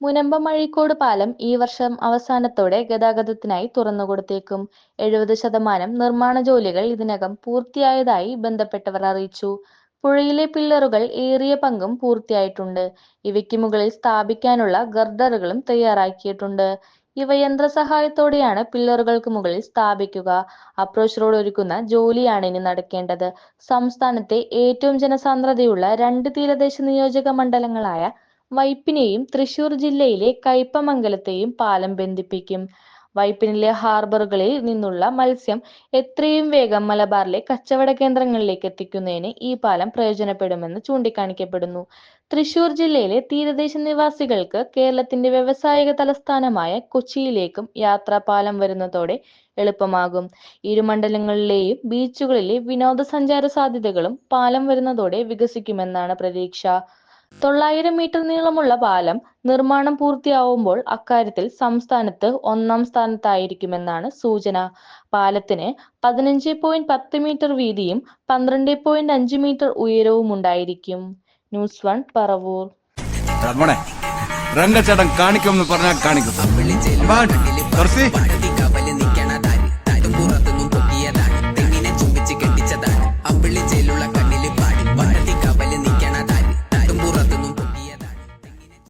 മുനമ്പം അഴീക്കോട് പാലം ഈ വർഷം അവസാനത്തോടെ ഗതാഗതത്തിനായി തുറന്നുകൊടുത്തേക്കും എഴുപത് ശതമാനം നിർമ്മാണ ജോലികൾ ഇതിനകം പൂർത്തിയായതായി ബന്ധപ്പെട്ടവർ അറിയിച്ചു. പുഴയിലെ പില്ലറുകൾ ഏറിയ പങ്കും പൂർത്തിയായിട്ടുണ്ട്. ഇവയ്ക്ക് മുകളിൽ സ്ഥാപിക്കാനുള്ള ഗർഡറുകളും തയ്യാറാക്കിയിട്ടുണ്ട്. ഇവ യന്ത്ര സഹായത്തോടെയാണ് പില്ലറുകൾക്ക് മുകളിൽ സ്ഥാപിക്കുക. അപ്രോച്ച് റോഡ് ഒരുക്കുന്ന ജോലിയാണ് ഇനി നടക്കേണ്ടത്. സംസ്ഥാനത്തെ ഏറ്റവും ജനസാന്ദ്രതയുള്ള രണ്ട് തീരദേശ നിയോജക മണ്ഡലങ്ങളായ വൈപ്പിനെയും തൃശൂർ ജില്ലയിലെ കയ്പമംഗലത്തെയും പാലം ബന്ധിപ്പിക്കും. വൈപ്പിനിലെ ഹാർബറുകളിൽ നിന്നുള്ള മത്സ്യം എത്രയും വേഗം മലബാറിലെ കച്ചവട കേന്ദ്രങ്ങളിലേക്ക് എത്തിക്കുന്നതിന് ഈ പാലം പ്രയോജനപ്പെടുമെന്ന് ചൂണ്ടിക്കാണിക്കപ്പെടുന്നു. തൃശൂർ ജില്ലയിലെ തീരദേശ നിവാസികൾക്ക് കേരളത്തിന്റെ വ്യവസായിക തലസ്ഥാനമായ കൊച്ചിയിലേക്കും യാത്രാപാലം വരുന്നതോടെ എളുപ്പമാകും. ഇരു മണ്ഡലങ്ങളിലെയും ബീച്ചുകളിലെ വിനോദസഞ്ചാര സാധ്യതകളും പാലം വരുന്നതോടെ വികസിക്കുമെന്നാണ് പ്രതീക്ഷ. തൊള്ളായിരം മീറ്റർ നീളമുള്ള പാലം നിർമ്മാണം പൂർത്തിയാവുമ്പോൾ അക്കാര്യത്തിൽ സംസ്ഥാനത്ത് ഒന്നാം സ്ഥാനത്തായിരിക്കുമെന്നാണ് സൂചന. പാലത്തിന് പതിനഞ്ച് പോയിന്റ് പത്ത് മീറ്റർ വീതിയും പന്ത്രണ്ട് പോയിന്റ് അഞ്ച് മീറ്റർ ഉയരവും ഉണ്ടായിരിക്കും. News one Paravur. രംഗച്ചേട്ടൻ കാണിക്കുമെന്ന് പറഞ്ഞാൽ കാണിക്കും.